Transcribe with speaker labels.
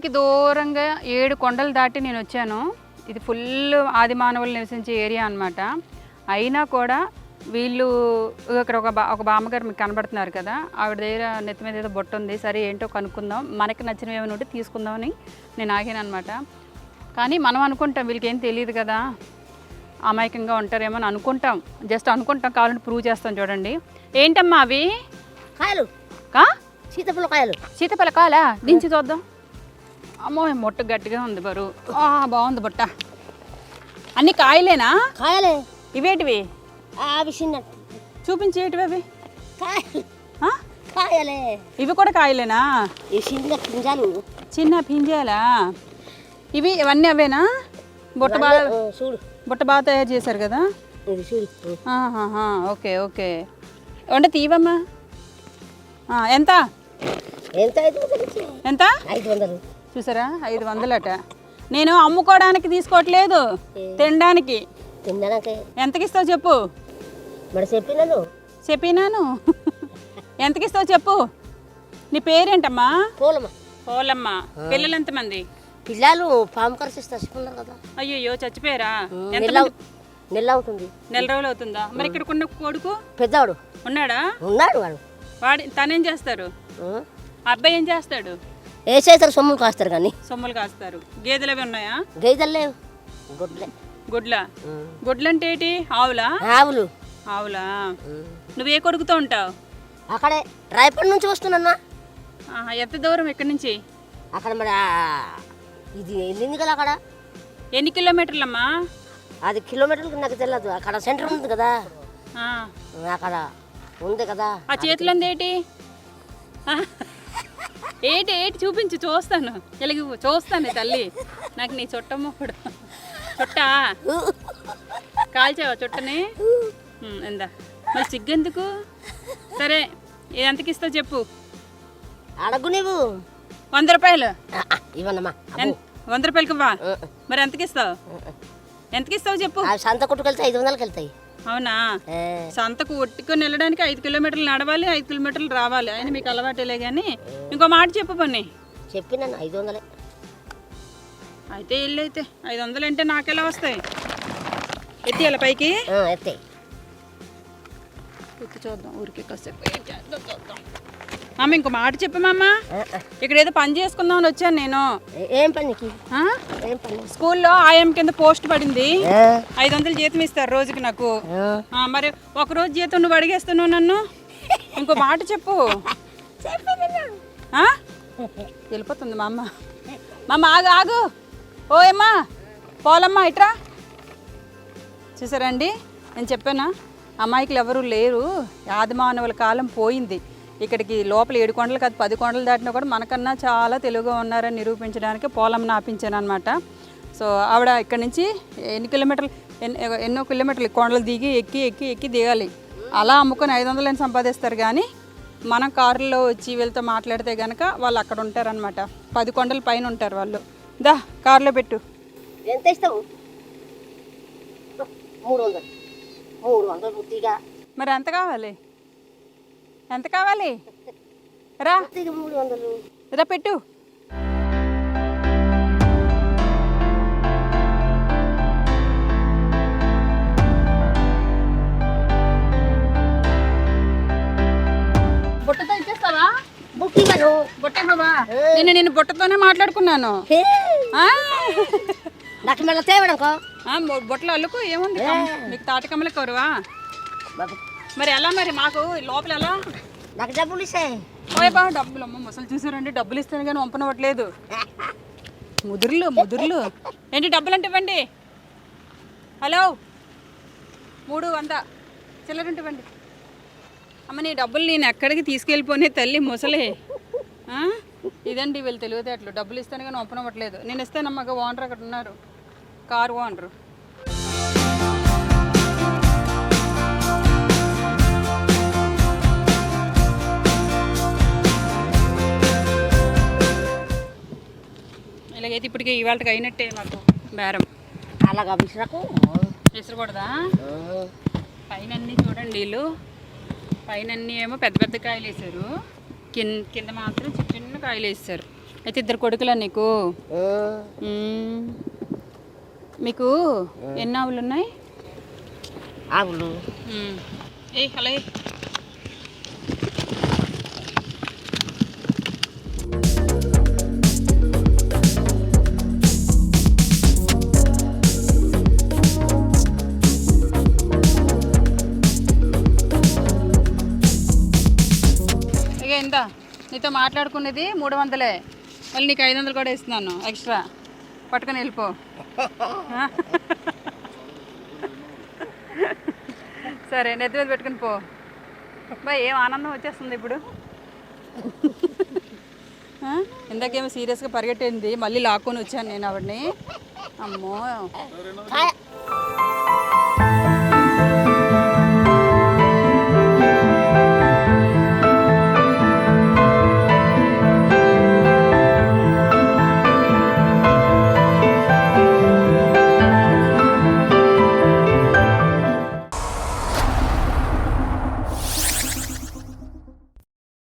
Speaker 1: సిటీకి దూరంగా ఏడు కొండలు దాటి నేను వచ్చాను. ఇది ఫుల్ ఆది మానవులు నివసించే ఏరియా అన్నమాట. అయినా కూడా వీళ్ళు ఇక్కడ ఒక బా ఒక బామ్మగారు మీకు కనబడుతున్నారు కదా ఆవిడ దగ్గర నెత్తి మీద ఏదో బొట్టు ఉంది. సరే ఏంటో కనుక్కుందాం. మనకి నచ్చినవి ఏమైనా ఉంటే తీసుకుందామని నేను ఆగాను అనమాట కానీ మనం అనుకుంటాం వీళ్ళకి ఏం తెలియదు కదా. అమాయకంగా ఉంటారేమో అని అనుకుంటాం. జస్ట్ అనుకుంటాం కావాలంటే ప్రూవ్ చేస్తాం చూడండి. ఏంటమ్మా అవి?
Speaker 2: కాయలు.
Speaker 1: కా
Speaker 2: సీతఫల కాయలు.
Speaker 1: సీతపల కాలా దించి చూద్దాం. అమ్మో మొట్ట గట్టిగా ఉంది బరు. బాగుంది బుట్ట. అన్ని కాయలేనా?
Speaker 2: కాయలే.
Speaker 1: ఇవేటివి?
Speaker 2: అవి చిన్న
Speaker 1: చూపించేటివి అవి?
Speaker 2: కాయలు.
Speaker 1: ఇవి కూడా కాయలేనా?
Speaker 2: చిన్న పింజాలు.
Speaker 1: చిన్న పింజాలా? ఇవి ఇవన్నీ అవేనా? బుట్ట బాగా
Speaker 2: చూడు.
Speaker 1: బుట్ట బాగా తయారు చేశారు కదా? Okay okay. అంటే తీవమ్మా ఎంత?
Speaker 2: ఎంత?
Speaker 1: ఎంత?
Speaker 2: ఐదు వందలు.
Speaker 1: చూసారా? ఐదు వందలట. నేను అమ్ముకోవడానికి తీసుకోవట్లేదు. తినడానికి.
Speaker 2: తినడానికే.
Speaker 1: ఎంతకి ఇస్తావు చెప్పు?
Speaker 2: మరి చెప్పినాను.
Speaker 1: చెప్పినాను. ఎంతకి ఇస్తావు చెప్పు? నీ పేరేంటమ్మా?
Speaker 2: పూలమ్మ.
Speaker 1: పోలమ్మ. పిల్లలు ఎంతమంది?
Speaker 2: పిల్లలు పాము కదా.
Speaker 1: అయ్యయ్యో చచ్చిపోయారా?
Speaker 2: నెల అవుతుంది.
Speaker 1: నెల రోజులు అవుతుందా? మరి ఇక్కడ ఉన్న కొడుకు?
Speaker 2: పెద్దవాడు.
Speaker 1: ఉన్నాడా?
Speaker 2: ఉన్నాడు వాడు.
Speaker 1: వాడి తనేం చేస్తారు? అబ్బాయి ఏం చేస్తాడు?
Speaker 2: ఏ చేస్తారు సొమ్ములు కాస్తారు కానీ.
Speaker 1: సొమ్ములు కాస్తారు. గేదెలు అవి ఉన్నాయా?
Speaker 2: గైదలు లేవు. గొడ్లే.
Speaker 1: గుడ్ల?
Speaker 2: ఆ.
Speaker 1: గుడ్లు అంటే ఏంటి? ఆవులా?
Speaker 2: ఆవులు.
Speaker 1: ఆవులా. నువ్వు ఏ కొడుకుతో ఉంటావు?
Speaker 2: అక్కడే రాయపడి నుంచి వస్తున్నా
Speaker 1: ఎంత దూరం ఇక్కడి నుంచి?
Speaker 2: అక్కడ మరి ఇది వెళ్ళింది కదా అక్కడ.
Speaker 1: ఎన్ని కిలోమీటర్లమ్మా?
Speaker 2: అది కిలోమీటర్లకు నాకు తెలియదు. అక్కడ సెంటర్ ఉంది కదా. అక్కడ ఉంది కదా.
Speaker 1: ఆ చేతిలో ఉంది ఏంటి ఏంటి ఏంటి చూపించు చూస్తాను. ఎలాగి చూస్తాను తల్లి. నాకు నీ చుట్టమ్మ కూడా చుట్టా? కాల్చావా చుట్టని? ఇందా. మరి సిగ్గెందుకు సరే ఎంతకి ఇస్తావు చెప్పు.
Speaker 2: అడగు నీవు.
Speaker 1: వంద రూపాయలు.
Speaker 2: ఇవ్వనమ్మా.
Speaker 1: వంద రూపాయలకి ఇవ్వా? మరి ఎంతకి ఇస్తావు? ఎంతకి ఇస్తావు చెప్పు?
Speaker 2: సంత కొట్టుకెళ్తే ఐదు వందలకి వెళ్తాయి.
Speaker 1: అవునా? సంతకు ఒట్టుకొని వెళ్ళడానికి ఐదు కిలోమీటర్లు నడవాలి ఐదు కిలోమీటర్లు రావాలి. ఆయన మీకు అలవాటేలే కానీ ఇంకో మాట చెప్పు పని
Speaker 2: చెప్పినాను ఐదు వందలే.
Speaker 1: అయితే వెళ్ళి అయితే. ఐదు వందలు అంటే నాకెలా వస్తాయి? ఎత్తియాల పైకి? ఎత్తి చూద్దాం ఊరికి కాసేపు ఏం చేద్దాం చూద్దాం. అమ్మ ఇంకో మాట చెప్పు మామ.
Speaker 2: ఆ, ఆ.
Speaker 1: ఇక్కడ ఏదో పని చేసుకుందామని వచ్చాను నేను.
Speaker 2: ఏ- పనికి
Speaker 1: స్కూల్లో ఆయం కింద పోస్ట్ పడింది. ఐదు వందలు జీతం ఇస్తారు రోజుకి నాకు. మరి ఒక రోజు జీతం నువ్వు అడిగేస్తున్నావు నన్ను? ఇంకో మాట చెప్పు? వెళ్ళిపోతుంది మా అమ్మ మా ఆగు ఆగు. ఓయమ్మా పోలమ్మా ఇట్రా. చూసారండి? నేను చెప్పానా? అమాయకులు ఎవరు లేరు. ఆదిమానవుల కాలం పోయింది. ఇక్కడికి లోపల ఏడు కొండలు కాదు పది కొండలు దాటినా కూడా మనకన్నా చాలా తెలుగుగా ఉన్నారని నిరూపించడానికి పోలమ్మను ఆపించాను అనమాట సో ఆవిడ ఇక్కడి నుంచి ఎన్ని కిలోమీటర్లు ఎన్ని ఎన్నో కిలోమీటర్లు కొండలు దిగి ఎక్కి ఎక్కి ఎక్కి దిగాలి. అలా అమ్ముకొని ఐదు వందలని సంపాదిస్తారు కానీ మనం కారులో వచ్చి వీళ్ళతో మాట్లాడితే కనుక వాళ్ళు అక్కడ ఉంటారనమాట పది కొండల పైన ఉంటారు వాళ్ళు. దా కారులో పెట్టు.
Speaker 2: ఎంత ఇస్తావు? మూడు వందలు. మూడు వందలు
Speaker 1: మరి ఎంత కావాలి? ఎంత కావాలి? రా.
Speaker 2: మూడు వందలు.
Speaker 1: రా పెట్టు. బుట్టతో ఇచ్చేస్తావా? బుట్టే బాబా నేను నేను బుట్టతోనే మాట్లాడుకున్నాను. ఆ?
Speaker 2: నాకు మళ్ళీ
Speaker 1: బు- బుట్టలో అల్లుకు ఏముంది? మీకు తాటకమ్మల కరువా? మరి ఎలా మరి మాకు? లోపల ఎలా?
Speaker 2: నాకు డబ్బులు ఇస్తాయి.
Speaker 1: డబ్బులు అమ్మ ముసలు చూసారండి డబ్బులు ఇస్తాను కానీ వంపనవట్లేదు ముదురులు ముదురులు. ఏంటి డబ్బులు అంటే ఇవ్వండి. హలో? మూడు వంద. చిల్లరంటే ఇవ్వండి. అమ్మ నీ డబ్బులు నేను ఎక్కడికి తీసుకెళ్ళిపోనే తల్లి ముసలే? ఇదండి వీళ్ళు తెలివితేటలు. డబ్బులు ఇస్తాను కానీ వంపనవ్వట్లేదు. నేను ఇస్తానమ్మా ఓనర్ అక్కడ ఉన్నారు. Car owner. ఇలాగైతే ఇప్పటికే ఇవాళకి అయినట్టే మాకు బేరం.
Speaker 2: అలాగా విసిరకు.
Speaker 1: విసరకూడదా? పైన అన్నీ చూడండి వీళ్ళు. పైన అన్నీ ఏమో పెద్ద పెద్ద కాయలు వేసారు కింద కింద మాత్రం చిన్న చిన్న కాయలు వేసారు అయితే ఇద్దరు కొడుకులా నీకు. మీకు ఎన్ని ఆవులు ఉన్నాయి?
Speaker 2: ఆవులు.
Speaker 1: ఏ. హలో ఇక నీతో మాట్లాడుకునేది మూడు వందలే. మళ్ళీ నీకు ఐదు వందలు కూడా ఇస్తున్నాను ఎక్స్ట్రా. పట్టుకొని వెళ్ళిపో. సరే నెత్తి మీద పెట్టుకుని పో. బా ఏం ఆనందం వచ్చేస్తుంది ఇప్పుడు? ఇందాకేమో సీరియస్గా పరిగెట్టింది మళ్ళీ లాక్కొని వచ్చాను నేను ఆవిడని. అమ్మో.